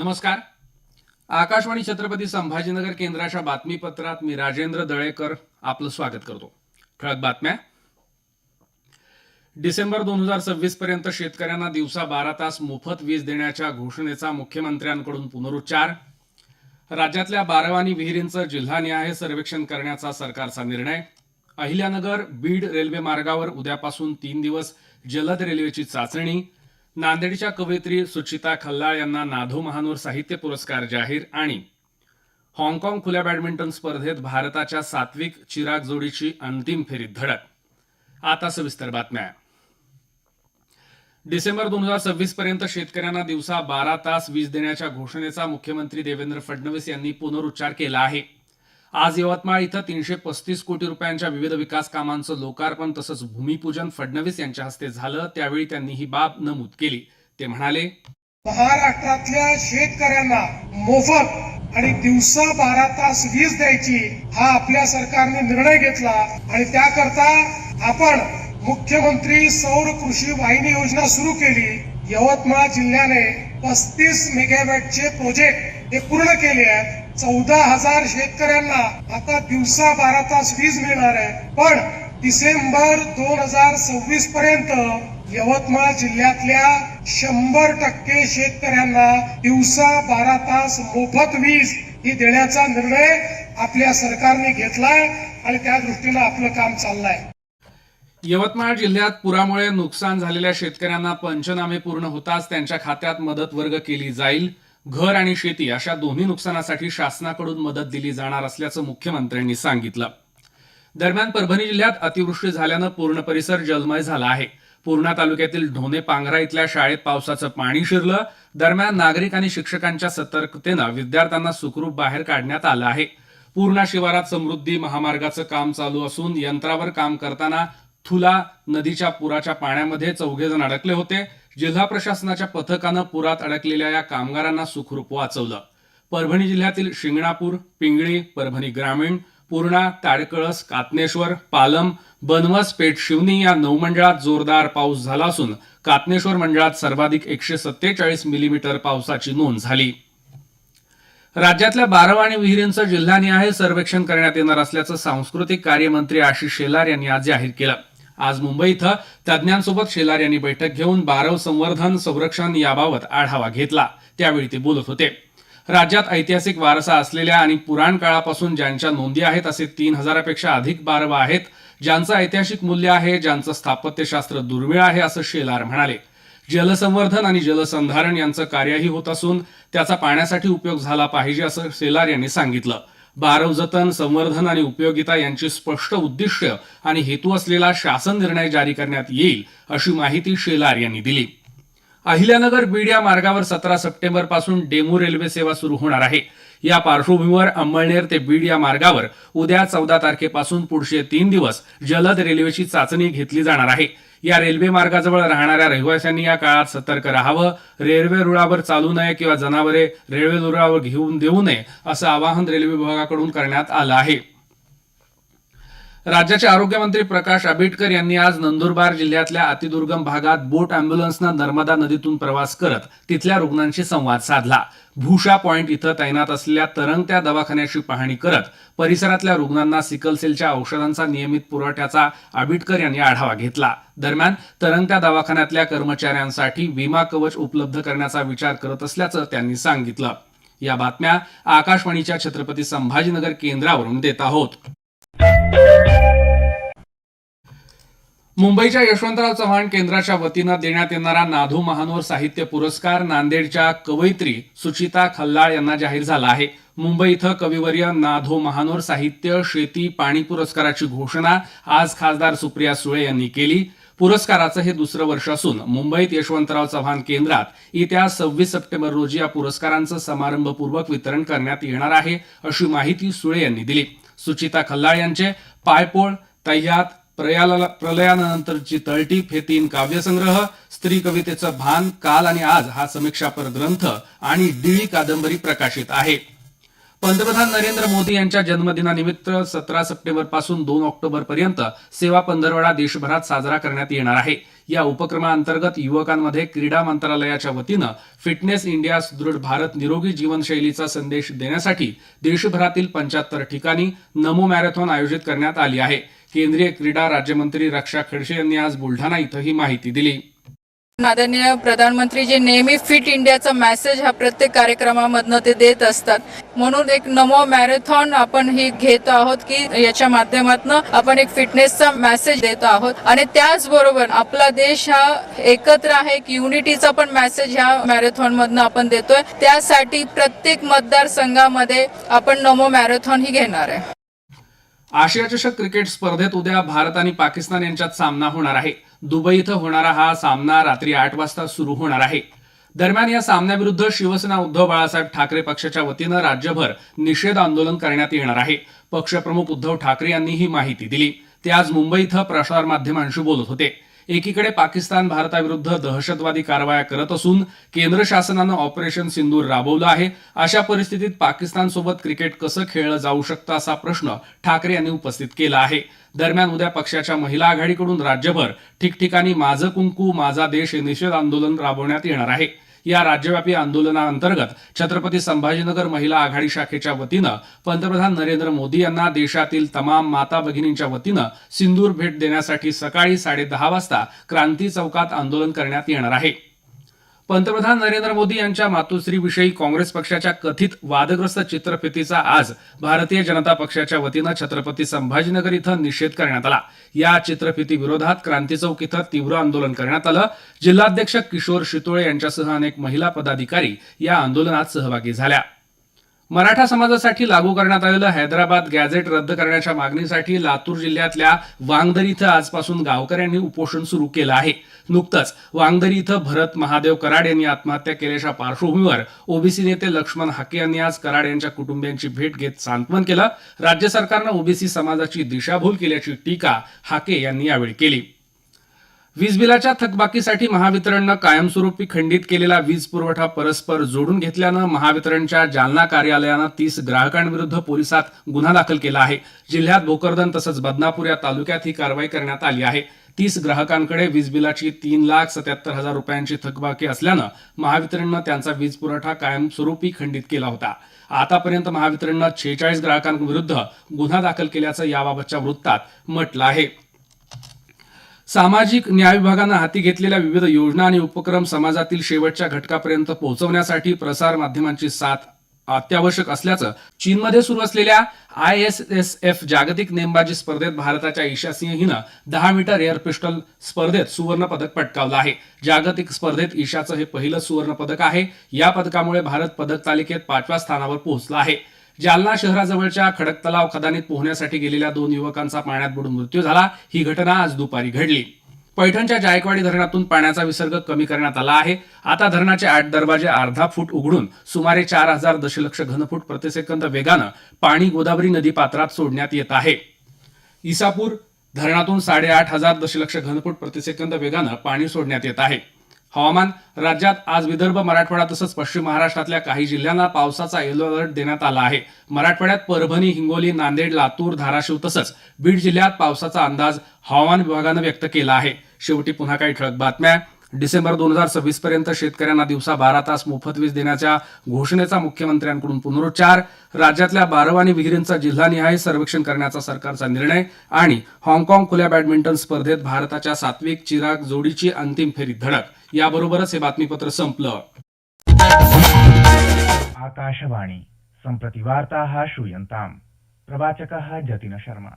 नमस्कार. आकाशवाणी छत्रपती संभाजीनगर केंद्राच्या बातमीपत्रात मी राजेंद्र दळेकर आपलं स्वागत करतो. ठळक बातम्या. डिसेंबर दोन हजार सव्वीस पर्यंत शेतकऱ्यांना दिवसा बारा तास मोफत वीज देण्याच्या घोषणेचा मुख्यमंत्र्यांकडून पुनरुच्चार. राज्यातल्या बारवानी विहिरींचं जिल्हानिहाय सर्वेक्षण करण्याचा सरकारचा निर्णय. अहिल्यानगर बीड रेल्वे मार्गावर उद्यापासून तीन दिवस जलद रेल्वेची चाचणी. नांदेडच्या कवयित्री सुचिता खल्लाळ यांना नाधो महानोर साहित्य पुरस्कार जाहीर आणि हाँगकाँग खुल्या बॅडमिंटन स्पर्धेत भारताच्या सात्विक चिराग जोडीची अंतिम फेरीत धडक. आता सविस्तर बातम्या. डिसेंबर दोन हजार सव्वीस पर्यंत शेतकऱ्यांना दिवसा बारा तास वीज देण्याच्या घोषणेचा मुख्यमंत्री देवेंद्र फडणवीस यांनी पुनरुच्चार केला आहे. आज यवतमाळ इथं तीनशे पस्तीस कोटी रुपयांच्या विविध विकास कामांचं लोकार्पण तसंच भूमिपूजन फडणवीस यांच्या हस्ते झालं त्यावेळी त्यांनी ही बाब नमूद केली. ते म्हणाले महाराष्ट्रातल्या शेतकऱ्यांना मोफत आणि दिवसा बारा तास वीज द्यायची हा आपल्या सरकारने निर्णय घेतला आणि त्याकरता आपण मुख्यमंत्री सौर कृषी वाहिनी योजना सुरू केली. यवतमाळ जिल्ह्याने पस्तीस मेगावॅटचे प्रोजेक्ट हे पूर्ण केले आहेत. चौदा हजार शेतकऱ्यांना आता दिवसा बारा तास वीज मिळणार आहे. पण डिसेंबर दोन हजार सव्वीस पर्यंत यवतमाळ जिल्ह्यातल्या शंभर टक्के शेतकऱ्यांना दिवसा बारा तास मोफत वीज ही देण्याचा निर्णय आपल्या सरकारने घेतलाय आणि त्या दृष्टीनं आपलं काम चाललंय. यवतमाळ जिल्ह्यात पुरामुळे नुकसान झालेल्या शेतकऱ्यांना पंचनामे पूर्ण होताच त्यांच्या खात्यात मदत वर्ग केली जाईल. घर आणि शेती अशा दोन्ही नुकसानासाठी शासनाकडून मदत दिली जाणार असल्याचं मुख्यमंत्र्यांनी सांगितलं. दरम्यान परभणी जिल्ह्यात अतिवृष्टी झाल्यानं पूर्ण परिसर जलमय झाला आहे. पूर्णा तालुक्यातील ढोणे पांघरा इथल्या शाळेत पावसाचं पाणी शिरलं. दरम्यान नागरिक आणि शिक्षकांच्या सतर्कतेनं विद्यार्थ्यांना सुखरूप बाहेर काढण्यात आलं आहे. पूर्णा शिवारात समृद्धी महामार्गाचं काम चालू असून यंत्रावर काम करताना थुला नदीच्या पुराच्या पाण्यामध्ये चौघे जण अडकले होते. जिल्हा प्रशासनाच्या पथकानं पुरात अडकलेल्या या कामगारांना सुखरूप वाचवलं. परभणी जिल्ह्यातील शिंगणापूर पिंगळी परभणी ग्रामीण पूर्णा ताडकळस कातनेश्वर पालम बनवस पेठ शिवनी या नऊ मंडळात जोरदार पाऊस झाला असून कातनेश्वर मंडळात सर्वाधिक एकशे सत्तेचाळीस मिलीमीटर पावसाची नोंद झाली. राज्यातल्या बारवाणी विहिरींचं जिल्हानिहाय सर्वेक्षण करण्यात येणार असल्याचं सांस्कृतिक कार्यमंत्री आशिष शेलार यांनी आज जाहीर केलं. आज मुंबई इथं तज्ज्ञांसोबत शेलार यांनी बैठक घेऊन बारव संवर्धन संरक्षण याबाबत आढावा घेतला. त्यावेळी ते बोलत होते. राज्यात ऐतिहासिक वारसा असलेल्या आणि पुराण काळापासून ज्यांच्या नोंदी आहेत असे तीन हजारापेक्षा अधिक बारव आहेत. ज्यांचं ऐतिहासिक मूल्य आहे ज्यांचं स्थापत्यशास्त्र दुर्मिळ आहे असं शेलार म्हणाले. जलसंवर्धन आणि जलसंधारण यांचं कार्यही होत असून त्याचा पाण्यासाठी उपयोग झाला पाहिजे असं शेलार यांनी सांगितलं. बारव जतन संवर्धन आणि उपयोगिता यांची स्पष्ट उद्दिष्ट आणि हेतू असलेला शासन निर्णय जारी करण्यात येईल अशी माहिती शेलार यांनी दिली. अहिल्यानगर बीड या मार्गावर सतरा सप्टेंबरपासून डेमू रेल्वे सेवा सुरू होणार आहे. या पार्श्वभूमीवर अंमळनेर ते बीड या मार्गावर उद्या चौदा तारखेपासून पुढचे तीन दिवस जलद रेल्वेची चाचणी घेतली जाणार आहे. या रेल्वे मार्गाजवळ राहणाऱ्या रहिवाशांनी या काळात सतर्क राहावं रेल्वे रुळावर चालू नये किंवा जनावरे रेल्वे रुळावर घेऊन देऊ नये असं आवाहन रेल्वे विभागाकडून करण्यात आलं आहे. राज्याचे आरोग्यमंत्री प्रकाश आंबेडकर यांनी आज नंदुरबार जिल्ह्यातल्या अतिदुर्गम भागात बोट अँब्युलन्सनं नर्मदा नदीतून प्रवास करत तिथल्या रुग्णांशी संवाद साधला. भूषा पॉइंट इथं तैनात असलेल्या तरंगत्या दवाखान्याची पाहणी करत परिसरातल्या रुग्णांना सिकलसेलच्या औषधांचा नियमित पुरवठ्याचा आबिटकर यांनी आढावा घेतला. दरम्यान तरंगत्या दवाखान्यातल्या कर्मचाऱ्यांसाठी विमा कवच उपलब्ध करण्याचा विचार करत असल्याचं त्यांनी सांगितलं. या बातम्या आकाशवाणीच्या छत्रपती संभाजीनगर केंद्रावरून देत आहोत. मुंबईच्या यशवंतराव चव्हाण केंद्राच्या वतीनं देण्यात येणारा नाधो महानोर साहित्य पुरस्कार नांदेडच्या कवयित्री सुचिता खल्लाळ यांना जाहीर झाला आहे. मुंबई इथं कविवर्य नाधो महानोर साहित्य शेती पाणी पुरस्काराची घोषणा आज खासदार सुप्रिया सुळे यांनी केली. पुरस्काराचं हे दुसरं वर्ष असून मुंबईत यशवंतराव चव्हाण केंद्रात येत्या सव्वीस सप्टेंबर रोजी या पुरस्कारांचं समारंभपूर्वक वितरण करण्यात येणार आहे अशी माहिती सुळे यांनी दिली. सुचिता खल्लाळ यांचे पायपोळ तय्यात प्रयाला प्रलयानंतरची तळटीप हे तीन काव्यसंग्रह स्त्री कवितेचं भान काल आणि आज हा समीक्षापर ग्रंथ आणि डिळी कादंबरी प्रकाशित आहे. पंतप्रधान नरेंद्र मोदी यांच्या जन्मदिनानिमित्त सतरा सप्टेंबरपासून दोन ऑक्टोबर पर्यंत सेवा पंधरवडा देशभरात साजरा करण्यात येणार आहे. या उपक्रमाअंतर्गत युवकांमध्ये क्रीडा मंत्रालयाच्या वतीनं फिटनेस इंडिया सुदृढ भारत निरोगी जीवनशैलीचा संदेश देण्यासाठी देशभरातील पंच्याहत्तर ठिकाणी नमो मॅरेथॉन आयोजित करण्यात आली आहे. केंद्रीय क्रीडा राज्यमंत्री रक्षा खडसे यांनी आज बुलढाणा इथं ही माहिती दिली. आदरणीय प्रधानमंत्री जे नेहमी फिट इंडियाचा मेसेज हा प्रत्येक कार्यक्रमामधनं ते देत असतात. म्हणून एक नमो मॅरेथॉन आपण ही घेत आहोत की याच्या माध्यमातून आपण एक फिटनेसचा मेसेज देतो आहोत. आणि त्याचबरोबर आपला देश हा एकत्र आहे एक युनिटीचा पण मेसेज ह्या मॅरेथॉन मधनं आपण देतोय. त्यासाठी प्रत्येक मतदारसंघामध्ये आपण नमो मॅरेथॉन ही घेणार आहे. आशिया चषक क्रिकेट स्पर्धेत उद्या भारत आणि पाकिस्तान यांच्यात सामना होणार आहे. दुबई इथं होणारा हा सामना रात्री आठ वाजता सुरू होणार आहे. दरम्यान या सामन्याविरुद्ध शिवसेना उद्धव बाळासाहेब ठाकरे पक्षाच्या वतीनं राज्यभर निषेध आंदोलन करण्यात येणार आहे. पक्षप्रमुख उद्धव ठाकरे यांनी ही माहिती दिली. ते आज मुंबई इथं प्रसारमाध्यमांशी बोलत होते. एकीकडे पाकिस्तान भारताविरुद्ध दहशतवादी कारवाया करत असून केंद्र शासनानं ऑपरेशन सिंदूर राबवलं आहे. अशा परिस्थितीत पाकिस्तानसोबत क्रिकेट कसं खेळलं जाऊ शकतं असा प्रश्न ठाकरे यांनी उपस्थित केला आहे. दरम्यान उद्या पक्षाच्या महिला आघाडीकडून राज्यभर ठिकठिकाणी माझं कुंकू माझा देश हे निषेध आंदोलन राबवण्यात येणार आहे. या राज्यव्यापी आंदोलनाअंतर्गत छत्रपती संभाजीनगर महिला आघाडी शाखेच्या वतीनं पंतप्रधान नरेंद्र मोदी यांना देशातील तमाम माता भगिनींच्या वतीनं सिंदूर भेट देण्यासाठी सकाळी साडेदहा वाजता क्रांती चौकात आंदोलन करण्यात येणार आहे. पंतप्रधान नरेंद्र मोदी यांच्या मातोश्रीविषयी काँग्रेस पक्षाच्या कथित वादग्रस्त चित्रफितीचा आज भारतीय जनता पक्षाच्या वतीनं छत्रपती संभाजीनगर इथं निषेध करण्यात आला. या चित्रफिती विरोधात क्रांती चौक इथं तीव्र आंदोलन करण्यात आलं. जिल्हाध्यक्ष किशोर शितोळे यांच्यासह अनेक महिला पदाधिकारी या आंदोलनात सहभागी झाल्या. मराठा समाजासाठी लागू करण्यात आलेलं हैदराबाद गॅझेट रद्द करण्याच्या मागणीसाठी लातूर जिल्ह्यातल्या वांगदर इथं आजपासून गावकऱ्यांनी उपोषण सुरू केलं आहे. नुकतंच वांगदरी इथं भरत महादेव कराड यांनी आत्महत्या केल्याच्या पार्श्वभूमीवर ओबीसी नेते लक्ष्मण हाके यांनी आज कराड यांच्या कुटुंबियांची भेट घेत सांत्वन केलं. राज्य सरकारनं ओबीसी समाजाची दिशाभूल केल्याची टीका हाके यांनी यावेळी केली. वीज बिलाच्या थकबाकीसाठी महावितरणनं कायमस्वरूपी खंडित केलेला वीज पुरवठा परस्पर जोडून घेतल्यानं महावितरणच्या जालना कार्यालयानं तीस ग्राहकांविरुद्ध पोलिसात गुन्हा दाखल केला आहे. जिल्ह्यात भोकरदन तसंच बदनापूर या तालुक्यात ही कारवाई करण्यात आली आहे. तीस ग्राहकांकडे वीज बिलाची तीन लाख सत्याहत्तर हजार रुपयांची थकबाकी असल्यानं महावितरणनं त्यांचा वीज पुरवठा कायमस्वरूपी खंडित केला होता. आतापर्यंत महावितरणनं छेचाळीस ग्राहकांविरुद्ध गुन्हा दाखल केल्याचं याबाबतच्या वृत्तात म्हटलं आहे. सामाजिक न्याय विभागानं हाती घेतलेल्या विविध योजना आणि उपक्रम समाजातील शेवटच्या घटकापर्यंत पोहोचवण्यासाठी प्रसार माध्यमांची साथ अत्यावश्यक असल्याचं चीनमध्ये सुरू असलेल्या आय एस एस एफ जागतिक नेमबाजी स्पर्धेत भारताच्या ईशा सिंह हिनं दहा मीटर एअर पिस्टल स्पर्धेत सुवर्ण पदक पटकावलं आहे. जागतिक स्पर्धेत ईशाचं हे पहिलं सुवर्ण पदक आहे. या पदकामुळे भारत पदक तालिकेत पाचव्या स्थानावर पोहोचला आहे. जालना शहराजवळच्या खडक तलाव खदानीत पोहण्यासाठी गेलेल्या दोन युवकांचा पाण्यात बुडून मृत्यू झाला. ही घटना आज दुपारी घडली. पैठणच्या जायकवाडी धरणातून पाण्याचा विसर्ग कमी करण्यात आला आहे. आता धरणाचे आठ दरवाजे अर्धा फूट उघडून सुमारे चार हजार दशलक्ष घनफूट प्रतिसेकंद वेगानं पाणी गोदावरी नदी पात्रात सोडण्यात येत आहे. इसापूर धरणातून साडेआठ हजार दशलक्ष घनफूट प्रतिसेकंद वेगानं पाणी सोडण्यात येत आहे. हवामान राज्यात आज विदर्भ मराठवाडा तसंच पश्चिम महाराष्ट्रातल्या काही जिल्ह्यांना पावसाचा येलो अलर्ट देण्यात आला आहे. मराठवाड्यात परभणी हिंगोली नांदेड लातूर धाराशिव तसंच बीड जिल्ह्यात पावसाचा अंदाज हवामान विभागानं व्यक्त केला आहे. शेवटी पुन्हा काही ठळक बातम्या. डिसेंबर दोन हजार सव्वीस पर्यंत शेतकऱ्यांना दिवसा बारा तास मोफत वीज देण्याच्या घोषणेचा मुख्यमंत्र्यांकडून पुनरुच्चार. राज्यातल्या बारवानी विहिरींचा जिल्हानिहाय सर्वेक्षण करण्याचा सरकारचा निर्णय आणि हाँगकाँग खुल्या बॅडमिंटन स्पर्धेत भारताच्या सात्विक चिराग जोडीची अंतिम फेरीत धडक. याबरोबरच हे बातमीपत्र संपलं. आकाशवाणी. सम्प्रति वार्ताः श्रूयन्ताम् प्रवाचकः जतिन शर्मा.